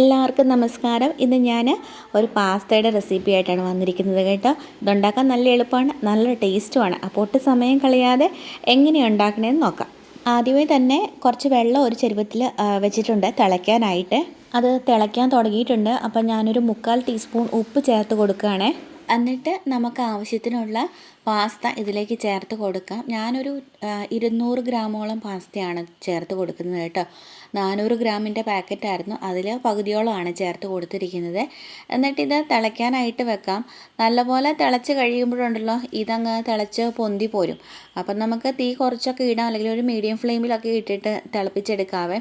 എല്ലാവർക്കും നമസ്കാരം. ഇന്ന് ഞാൻ ഒരു പാസ്തയുടെ റെസിപ്പി ആയിട്ടാണ് വന്നിരിക്കുന്നത് കേട്ടോ. ഇതുണ്ടാക്കാൻ നല്ല എളുപ്പമാണ് നല്ല ടേസ്റ്റുമാണ് അപ്പോൾ ഒട്ടും സമയം കളയാതെ എങ്ങനെ ഉണ്ടാക്കണമെന്ന് നോക്കാം. ആദ്യമേ തന്നെ കുറച്ച് വെള്ളം ഒരു ചെരുവത്തിൽ വെച്ചിട്ടുണ്ട് തിളയ്ക്കാനായിട്ട്. അത് തിളയ്ക്കാൻ തുടങ്ങിയിട്ടുണ്ട്. അപ്പോൾ ഞാനൊരു മുക്കാൽ ടീസ്പൂൺ ഉപ്പ് ചേർത്ത് കൊടുക്കുകയാണേ. എന്നിട്ട് നമുക്ക് ആവശ്യത്തിനുള്ള പാസ്ത ഇതിലേക്ക് ചേർത്ത് കൊടുക്കാം. ഞാനൊരു ഇരുന്നൂറ് ഗ്രാമോളം പാസ്തയാണ് ചേർത്ത് കൊടുക്കുന്നത് കേട്ടോ. നാനൂറ് ഗ്രാമിന്റെ പാക്കറ്റായിരുന്നു. അതിൽ പകുതിയോളമാണ് ചേർത്ത് കൊടുത്തിരിക്കുന്നത്. എന്നിട്ട് ഇത് തിളയ്ക്കാനായിട്ട് വെക്കാം. നല്ലപോലെ തിളച്ച് കഴിയുമ്പോഴുണ്ടല്ലോ ഇതങ്ങ് തിളച്ച് പൊന്തി പോരും. അപ്പം നമുക്ക് തീ കുറച്ചൊക്കെ ഇടാം അല്ലെങ്കിൽ ഒരു മീഡിയം ഫ്ലെയിമിലൊക്കെ ഇട്ടിട്ട് തിളപ്പിച്ചെടുക്കാവേ.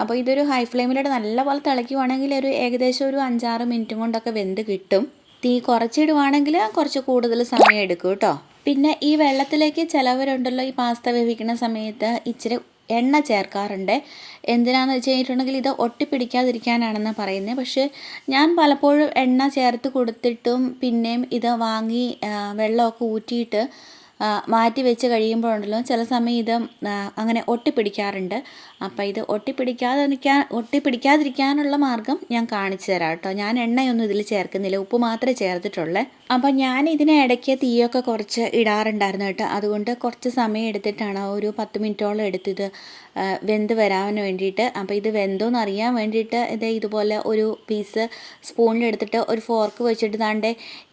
അപ്പോൾ ഇതൊരു ഹൈ ഫ്ലെയിമിലിട്ട് നല്ലപോലെ തിളയ്ക്കുവാണെങ്കിൽ ഒരു ഏകദേശം ഒരു അഞ്ചാറ് മിനിറ്റും കൊണ്ടൊക്കെ വെന്ത് കിട്ടും. തീ കുറച്ചിടുവാണെങ്കിൽ കുറച്ച് കൂടുതൽ സമയം എടുക്കും കേട്ടോ. പിന്നെ ഈ വെള്ളത്തിലേക്ക് ചിലവരുണ്ടല്ലോ ഈ പാസ്ത വേവിക്കുന്ന സമയത്ത് ഇച്ചിരി എണ്ണ ചേർക്കാറുണ്ട്. എന്തിനാന്ന് വെച്ച് കഴിഞ്ഞിട്ടുണ്ടെങ്കിൽ ഇത് ഒട്ടിപ്പിടിക്കാതിരിക്കാനാണെന്ന് പറയുന്നത് പക്ഷേ ഞാൻ പലപ്പോഴും എണ്ണ ചേർത്ത് കൊടുത്തിട്ടും പിന്നെയും ഇത് വാങ്ങി വെള്ളമൊക്കെ ഊറ്റിയിട്ട് മാറ്റി വെച്ച് കഴിയുമ്പോഴുണ്ടല്ലോ ചില സമയം ഇത് അങ്ങനെ ഒട്ടിപ്പിടിക്കാറുണ്ട്. അപ്പോൾ ഇത് ഒട്ടിപ്പിടിക്കാതിരിക്കാൻ ഒട്ടിപ്പിടിക്കാതിരിക്കാനുള്ള മാർഗം ഞാൻ കാണിച്ചു തരാം കേട്ടോ. ഞാൻ എണ്ണയൊന്നും ഇതിൽ ചേർക്കുന്നില്ല. ഉപ്പ് മാത്രമേ ചേർത്തിട്ടുള്ളേ. അപ്പോൾ ഞാൻ ഇതിനെ ഇടയ്ക്ക് തീയൊക്കെ കുറച്ച് ഇടാറുണ്ടായിരുന്നു കേട്ടോ. അതുകൊണ്ട് കുറച്ച് സമയം എടുത്തിട്ടാണ് ഒരു പത്ത് മിനിറ്റോളം എടുത്തത് വെന്ത് വരാൻ വേണ്ടിയിട്ട്. അപ്പോൾ ഇത് വെന്തോന്ന് അറിയാൻ വേണ്ടിയിട്ട് ഇത് ഇതുപോലെ ഒരു പീസ് സ്പൂണിലെടുത്തിട്ട് ഒരു ഫോർക്ക് വെച്ചിട്ട് താണ്ടെ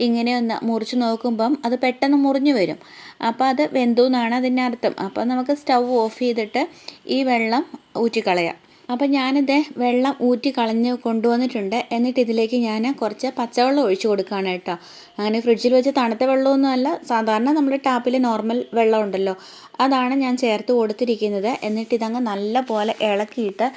ഇങ്ങനെ ഒന്ന് മുറിച്ച് നോക്കുമ്പം അത് പെട്ടെന്ന് മുറിഞ്ഞു വരും. അപ്പോൾ അത് വെന്തു എന്നാണ് അതിന്റെ അർത്ഥം. അപ്പോൾ നമുക്ക് സ്റ്റൗ ഓഫ് ചെയ്തിട്ട് ഈ വെള്ളം ഊറ്റിക്കളയാം. അപ്പോൾ ഞാനിത് വെള്ളം ഊറ്റി കളഞ്ഞ് കൊണ്ടുവന്നിട്ടുണ്ട്. എന്നിട്ട് ഇതിലേക്ക് ഞാൻ കുറച്ച് പച്ചവെള്ളം ഒഴിച്ചു കൊടുക്കുകയാണ് കേട്ടോ. അങ്ങനെ ഫ്രിഡ്ജിൽ വെച്ച് തണുത്ത വെള്ളമൊന്നുമല്ല. സാധാരണ നമ്മുടെ ടാപ്പിൽ നോർമൽ വെള്ളം ഉണ്ടല്ലോ. അതാണ് ഞാൻ ചേർത്ത് കൊടുത്തിരിക്കുന്നത്. എന്നിട്ട് ഇതങ്ങ് നല്ല പോലെ ഇളക്കിയിട്ട്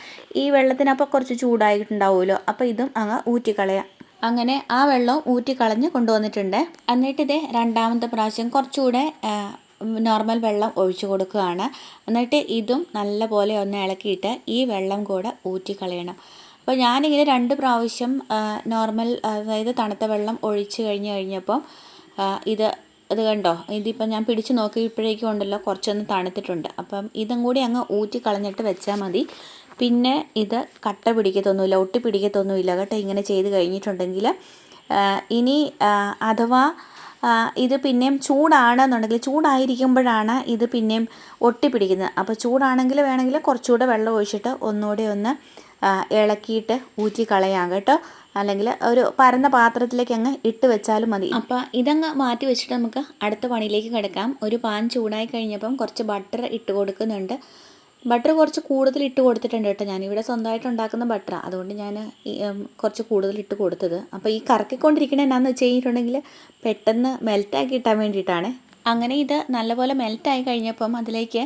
ഈ വെള്ളത്തിനപ്പോൾ കുറച്ച് ചൂടായിട്ടുണ്ടാവുമല്ലോ. അപ്പോൾ ഇതും അങ്ങ് ഊറ്റിക്കളയാം. അങ്ങനെ ആ വെള്ളം ഊറ്റിക്കളഞ്ഞ് കൊണ്ടുവന്നിട്ടുണ്ട്. എന്നിട്ട് ഇത് രണ്ടാമത്തെ പ്രാവശ്യം കുറച്ചുകൂടെ നോർമൽ വെള്ളം ഒഴിച്ചു കൊടുക്കുകയാണ്. എന്നിട്ട് ഇതും നല്ലപോലെ ഒന്ന് ഇളക്കിയിട്ട് ഈ വെള്ളം കൂടെ ഊറ്റിക്കളയണം അപ്പോൾ ഞാനിങ്ങനെ രണ്ട് പ്രാവശ്യം നോർമൽ അതായത് തണുത്ത വെള്ളം ഒഴിച്ച് കഴിഞ്ഞ് കഴിഞ്ഞപ്പം ഇത് അത് കണ്ടോ? ഇതിപ്പോൾ ഞാൻ പിടിച്ച് നോക്കിയപ്പോഴേക്കും ഉണ്ടല്ലോ കുറച്ചൊന്ന് തണുത്തിട്ടുണ്ട്. അപ്പം ഇതും കൂടി അങ്ങ് ഊറ്റി കളഞ്ഞിട്ട് വെച്ചാൽ മതി. പിന്നെ ഇത് കട്ട പിടിക്കത്തൊന്നുമില്ല ഒട്ടി പിടിക്കത്തൊന്നുമില്ല കേട്ടോ. ഇങ്ങനെ ചെയ്ത് കഴിഞ്ഞിട്ടുണ്ടെങ്കിൽ ഇനി അഥവാ ഇത് പിന്നെയും ചൂടാണെന്നുണ്ടെങ്കിൽ ചൂടായിരിക്കുമ്പോഴാണ് ഇത് പിന്നെയും ഒട്ടിപ്പിടിക്കുന്നത് അപ്പോൾ ചൂടാണെങ്കിൽ വേണമെങ്കിൽ കുറച്ചുകൂടെ വെള്ളം ഒഴിച്ചിട്ട് ഒന്നുകൂടെ ഒന്ന് ഇളക്കിയിട്ട് ഊറ്റി കളയാം കേട്ടോ. അല്ലെങ്കിൽ ഒരു പരന്ന പാത്രത്തിലേക്ക് അങ്ങ് ഇട്ട് വെച്ചാലും മതി. അപ്പോൾ ഇതങ്ങ് മാറ്റി വെച്ചിട്ട് നമുക്ക് അടുത്ത പണിയിലേക്ക് കിടക്കാം. ഒരു പാൻ ചൂടായി കഴിഞ്ഞപ്പം കുറച്ച് ബട്ടർ ഇട്ട് കൊടുക്കുന്നുണ്ട്. ബട്ടർ കുറച്ച് കൂടുതൽ ഇട്ട് കൊടുത്തിട്ടുണ്ട് കേട്ടോ. ഞാനിവിടെ സ്വന്തമായിട്ട് ഉണ്ടാക്കുന്ന ബട്ടറാണ് അതുകൊണ്ട് ഞാൻ കുറച്ച് കൂടുതൽ ഇട്ട് കൊടുത്തത്. അപ്പോൾ ഈ കറക്കിക്കൊണ്ടിരിക്കണ എന്നാന്ന് വെച്ച് കഴിഞ്ഞിട്ടുണ്ടെങ്കിൽ പെട്ടെന്ന് മെൽറ്റാക്കി കിട്ടാൻ വേണ്ടിയിട്ടാണ്. അങ്ങനെ ഇത് നല്ലപോലെ മെൽറ്റായി കഴിഞ്ഞപ്പം അതിലേക്ക്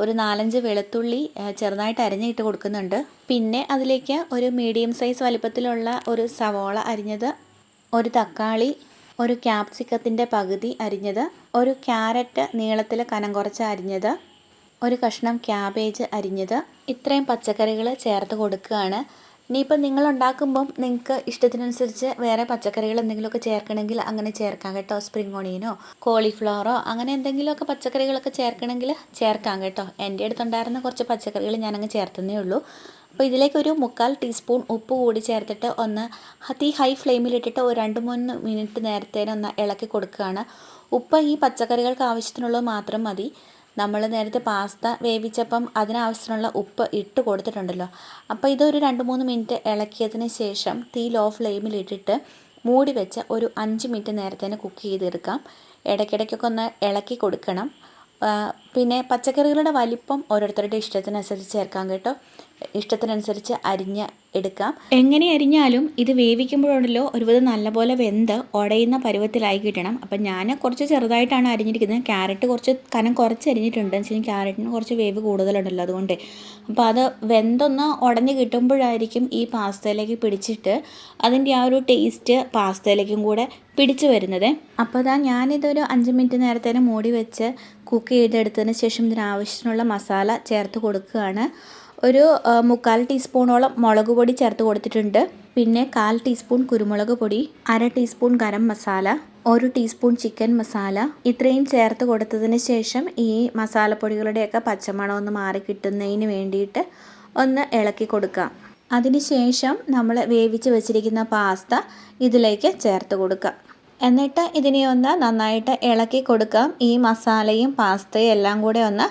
ഒരു നാലഞ്ച് വെളുത്തുള്ളി ചെറുതായിട്ട് അരിഞ്ഞിട്ട് കൊടുക്കുന്നുണ്ട്. പിന്നെ അതിലേക്ക് ഒരു മീഡിയം സൈസ് വലിപ്പത്തിലുള്ള ഒരു സവോള അരിഞ്ഞത് ഒരു തക്കാളി ഒരു ക്യാപ്സിക്കത്തിന്റെ പകുതി അരിഞ്ഞത് ഒരു ക്യാരറ്റ് നീളത്തിൽ കനം കുറച്ച് അരിഞ്ഞത് ഒരു കഷ്ണം ക്യാബേജ് അരിഞ്ഞത് ഇത്രയും പച്ചക്കറികൾ ചേർത്ത് കൊടുക്കുകയാണ്. ഇനിയിപ്പോൾ നിങ്ങൾ ഉണ്ടാക്കുമ്പം നിങ്ങൾക്ക് ഇഷ്ടത്തിനനുസരിച്ച് വേറെ പച്ചക്കറികൾ എന്തെങ്കിലുമൊക്കെ ചേർക്കണമെങ്കിൽ അങ്ങനെ ചേർക്കാം കേട്ടോ. സ്പ്രിംഗ് ഓണിയനോ കോളിഫ്ലവറോ അങ്ങനെ എന്തെങ്കിലുമൊക്കെ പച്ചക്കറികളൊക്കെ ചേർക്കണമെങ്കിൽ ചേർക്കാം കേട്ടോ. എന്റെ അടുത്തുണ്ടായിരുന്ന കുറച്ച് പച്ചക്കറികൾ ഞാനങ്ങ് ചേർത്തന്നേ ഉള്ളൂ. അപ്പോൾ ഇതിലേക്ക് ഒരു മുക്കാൽ ടീസ്പൂൺ ഉപ്പ് കൂടി ചേർത്തിട്ട് ഒന്ന് അതി ഹൈ ഫ്ലെയിമിലിട്ടിട്ട് ഒരു രണ്ട് മൂന്ന് മിനിറ്റ് നേരത്തേനൊന്ന് ഇളക്കി കൊടുക്കുകയാണ്. ഉപ്പ് ഈ പച്ചക്കറികൾക്ക് ആവശ്യത്തിനുള്ളത് മാത്രം മതി. നമ്മൾ നേരത്തെ പാസ്ത വേവിച്ചപ്പം അതിനാവശ്യത്തിനുള്ള ഉപ്പ് ഇട്ട് കൊടുത്തിട്ടുണ്ടല്ലോ. അപ്പോൾ ഇതൊരു രണ്ട് മൂന്ന് മിനിറ്റ് ഇളക്കിയതിന് ശേഷം തീ ലോ ഫ്ലെയിമിലിട്ടിട്ട് മൂടി വെച്ച് ഒരു അഞ്ച് മിനിറ്റ് നേരത്തെ കുക്ക് ചെയ്തെടുക്കാം. ഇടയ്ക്കിടയ്ക്കൊക്കെ ഒന്ന് ഇളക്കി കൊടുക്കണം. പിന്നെ പച്ചക്കറികളുടെ വലിപ്പം ഓരോരുത്തരുടെ ഇഷ്ടത്തിനനുസരിച്ച് ചേർക്കാം കേട്ടോ. ഇഷ്ടത്തിനനുസരിച്ച് അരിഞ്ഞ് എടുക്കാം. എങ്ങനെ അരിഞ്ഞാലും ഇത് വേവിക്കുമ്പോഴുണ്ടല്ലോ ഒരുപാട് നല്ലപോലെ വെന്ത് ഉടയുന്ന പരുവത്തിലായി കിട്ടണം. അപ്പം ഞാൻ കുറച്ച് ചെറുതായിട്ടാണ് അരിഞ്ഞിരിക്കുന്നത്. ക്യാരറ്റ് കുറച്ച് കനം കുറച്ച് അരിഞ്ഞിട്ടുണ്ട്. എന്ന് വെച്ചാൽ ക്യാരറ്റിന് കുറച്ച് വേവ് കൂടുതലുണ്ടല്ലോ അതുകൊണ്ട്. അപ്പോൾ അത് വെന്തൊന്ന് ഉടഞ്ഞ് കിട്ടുമ്പോഴായിരിക്കും ഈ പാസ്തയിലേക്ക് പിടിച്ചിട്ട് അതിന്റെ ആ ഒരു ടേസ്റ്റ് പാസ്തയിലേക്കും കൂടെ പിടിച്ചു വരുന്നത്. അപ്പോൾ ഇതാ ഞാനിതൊരു അഞ്ച് മിനിറ്റ് നേരത്തേന് മൂടി വെച്ച് കുക്ക് ചെയ്തെടുത്തതിന് ശേഷം ഇതിനാവശ്യത്തിനുള്ള മസാല ചേർത്ത് കൊടുക്കുകയാണ്. ഒരു മുക്കാൽ ടീസ്പൂണോളം മുളക് പൊടി ചേർത്ത് കൊടുത്തിട്ടുണ്ട്. പിന്നെ കാൽ ടീസ്പൂൺ കുരുമുളക് പൊടി അര ടീസ്പൂൺ ഗരം മസാല ഒരു ടീസ്പൂൺ ചിക്കൻ മസാല. ഇത്രയും ചേർത്ത് കൊടുത്തതിന് ശേഷം ഈ മസാലപ്പൊടികളുടെയൊക്കെ പച്ചമണം ഒന്ന് മാറി കിട്ടുന്നതിന് വേണ്ടിയിട്ട് ഒന്ന് ഇളക്കി കൊടുക്കാം. അതിനുശേഷം നമ്മൾ വേവിച്ച് വെച്ചിരിക്കുന്ന പാസ്ത ഇതിലേക്ക് ചേർത്ത് കൊടുക്കാം. എന്നിട്ട് ഇതിനെ ഒന്ന് നന്നായിട്ട് ഇളക്കി കൊടുക്കാം. ഈ മസാലയും പാസ്തയും എല്ലാം കൂടെ ഒന്ന്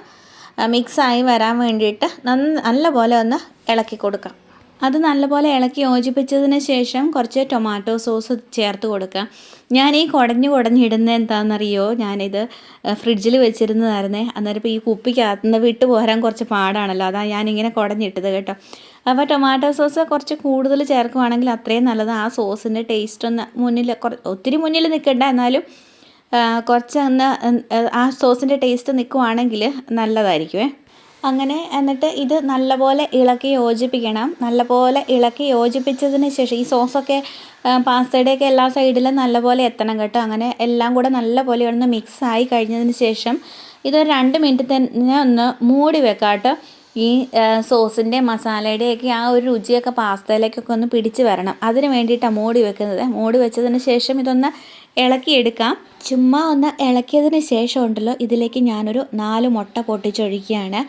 മിക്സായി വരാൻ വേണ്ടിയിട്ട് നന്ന നല്ലപോലെ ഒന്ന് ഇളക്കി കൊടുക്കാം. അത് നല്ലപോലെ ഇളക്കി യോജിപ്പിച്ചതിന് ശേഷം കുറച്ച് ടൊമാറ്റോ സോസ് ചേർത്ത് കൊടുക്കുക ഞാൻ ഈ കുടഞ്ഞു കുടഞ്ഞിടുന്നത് എന്താണെന്നറിയോ? ഞാനിത് ഫ്രിഡ്ജിൽ വെച്ചിരുന്നതായിരുന്നേ. അന്നേരം ഇപ്പോൾ ഈ കുപ്പിക്കകത്ത് നിന്ന് വിട്ടു പോരാൻ കുറച്ച് പാടാണല്ലോ. അതാണ് ഞാനിങ്ങനെ കുടഞ്ഞിട്ടത് കേട്ടോ. അപ്പോൾ ടൊമാറ്റോ സോസ് കുറച്ച് കൂടുതൽ ചേർക്കുവാണെങ്കിൽ അത്രയും നല്ലത് ആ സോസിന്റെ ടേസ്റ്റ് ഒന്ന് മുന്നിൽ ഒത്തിരി മുന്നിൽ നിൽക്കണ്ട. എന്നാലും കുറച്ച് അന്ന് ആ സോസിന്റെ ടേസ്റ്റ് നിൽക്കുവാണെങ്കിൽ നല്ലതായിരിക്കുമേ അങ്ങനെ എന്നിട്ട് ഇത് നല്ലപോലെ ഇളക്കി യോജിപ്പിക്കണം. നല്ലപോലെ ഇളക്കി യോജിപ്പിച്ചതിന് ശേഷം ഈ സോസൊക്കെ പാസ്തയുടെയൊക്കെ എല്ലാ സൈഡിലും നല്ലപോലെ എത്തണം കേട്ടോ. അങ്ങനെ എല്ലാം കൂടെ നല്ലപോലെ ഒന്ന് മിക്സ് ആയി കഴിഞ്ഞതിന് ശേഷം ഇതൊരു രണ്ട് മിനിറ്റ് തന്നെ ഒന്ന് മൂടി വെക്കാം കേട്ടോ. ഈ സോസിന്റെ മസാലയുടെയൊക്കെ ആ ഒരു രുചിയൊക്കെ പാസ്തയിലേക്കൊക്കെ ഒന്ന് പിടിച്ച് വരണം. അതിന് വേണ്ടിയിട്ടാണ് മൂടി വെക്കുന്നത്. മൂടി വെച്ചതിന് ശേഷം ഇതൊന്ന് ഇളക്കിയെടുക്കാം. ചുമ്മാ ഒന്ന് ഇളക്കിയതിന് ശേഷം ഉണ്ടല്ലോ ഇതിലേക്ക് ഞാനൊരു നാല് മുട്ട പൊട്ടിച്ചൊഴിക്കുകയാണ്.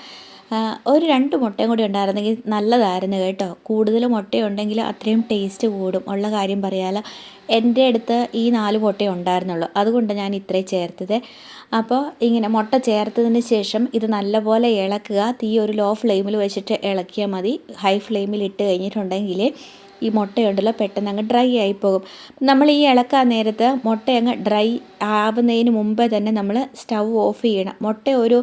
ഒരു രണ്ട് മുട്ടയും കൂടി ഉണ്ടായിരുന്നെങ്കിൽ നല്ലതായിരുന്നു കേട്ടോ. കൂടുതൽ മുട്ടയുണ്ടെങ്കിൽ അത്രയും ടേസ്റ്റ് കൂടും. ഉള്ള കാര്യം പറയാലോ എന്റെ അടുത്ത് ഈ നാല് മുട്ടയേ ഉണ്ടായിരുന്നുള്ളൂ. അതുകൊണ്ട് ഞാൻ ഇത്രയും ചേർത്തത്. അപ്പോൾ ഇങ്ങനെ മുട്ട ചേർത്തതിന് ശേഷം ഇത് നല്ലപോലെ ഇളക്കുക. തീ ഒരു ലോ ഫ്ലെയിമിൽ വെച്ചിട്ട് ഇളക്കിയാൽ മതി. ഹൈ ഫ്ലെയിമിൽ ഇട്ട് കഴിഞ്ഞിട്ടുണ്ടെങ്കിൽ ഈ മുട്ടയുണ്ടല്ലോ പെട്ടെന്ന് അങ്ങ് ഡ്രൈ ആയി പോകും നമ്മൾ ഈ ഇളക്കാൻ നേരത്ത് മുട്ട അങ്ങ് ഡ്രൈ ആവുന്നതിന് മുമ്പേ തന്നെ നമ്മൾ സ്റ്റൗ ഓഫ് ചെയ്യണം. മുട്ട ഒരു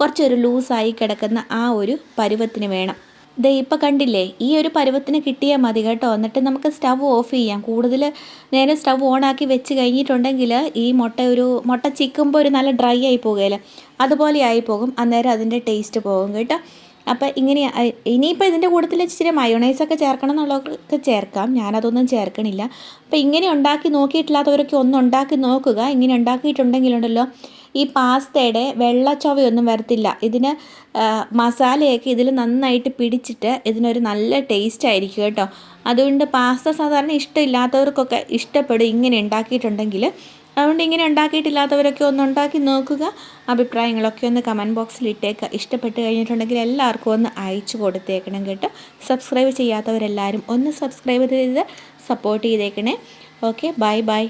കുറച്ചൊരു ലൂസായി കിടക്കുന്ന ആ ഒരു പരുവത്തിന് വേണം. ദേ ഇപ്പം കണ്ടില്ലേ ഈ ഒരു പരുവത്തിന് കിട്ടിയാൽ മതി കേട്ടോ. എന്നിട്ട് നമുക്ക് സ്റ്റവ് ഓഫ് ചെയ്യാം. കൂടുതൽ നേരം സ്റ്റവ് ഓണാക്കി വെച്ച് കഴിഞ്ഞിട്ടുണ്ടെങ്കിൽ ഈ മുട്ട ഒരു മുട്ട ചിക്കുമ്പോൾ ഒരു നല്ല ഡ്രൈ ആയി പോകുകയില്ല അതുപോലെ ആയി പോകും. അന്നേരം അതിന്റെ ടേസ്റ്റ് പോകും കേട്ടോ. അപ്പോൾ ഇങ്ങനെ ഇനിയിപ്പോൾ ഇതിന്റെ കൂട്ടത്തിൽ ഇച്ചിരി മയോണൈസൊക്കെ ചേർക്കണം എന്നുള്ളതൊക്കെ ചേർക്കാം. ഞാനതൊന്നും ചേർക്കണില്ല. അപ്പോൾ ഇങ്ങനെ ഉണ്ടാക്കി നോക്കിയിട്ടില്ലാത്തവരൊക്കെ ഒന്ന് ഉണ്ടാക്കി നോക്കുക. ഇങ്ങനെ ഉണ്ടാക്കിയിട്ടുണ്ടെങ്കിലുണ്ടല്ലോ ഈ പാസ്തയുടെ വെള്ളച്ചൊവയൊന്നും വരത്തില്ല. ഇതിന് മസാലയൊക്കെ ഇതിൽ നന്നായിട്ട് പിടിച്ചിട്ട് ഇതിനൊരു നല്ല ടേസ്റ്റ് ആയിരിക്കും കേട്ടോ. അതുകൊണ്ട് പാസ്ത സാധാരണ ഇഷ്ടമില്ലാത്തവർക്കൊക്കെ ഇഷ്ടപ്പെടും ഇങ്ങനെ ഉണ്ടാക്കിയിട്ടുണ്ടെങ്കിൽ അതുകൊണ്ട് ഇങ്ങനെ ഉണ്ടാക്കിയിട്ടില്ലാത്തവരൊക്കെ ഒന്ന് ഉണ്ടാക്കി നോക്കുക. അഭിപ്രായങ്ങളൊക്കെ ഒന്ന് കമന്റ് ബോക്സിൽ ഇട്ടേക്കുക ഇഷ്ടപ്പെട്ട് കഴിഞ്ഞിട്ടുണ്ടെങ്കിൽ എല്ലാവർക്കും ഒന്ന് അയച്ചു കൊടുത്തേക്കണം കേട്ടോ. സബ്സ്ക്രൈബ് ചെയ്യാത്തവരെല്ലാവരും ഒന്ന് സബ്സ്ക്രൈബ് ചെയ്ത് സപ്പോർട്ട് ചെയ്തേക്കണേ. Okay bye bye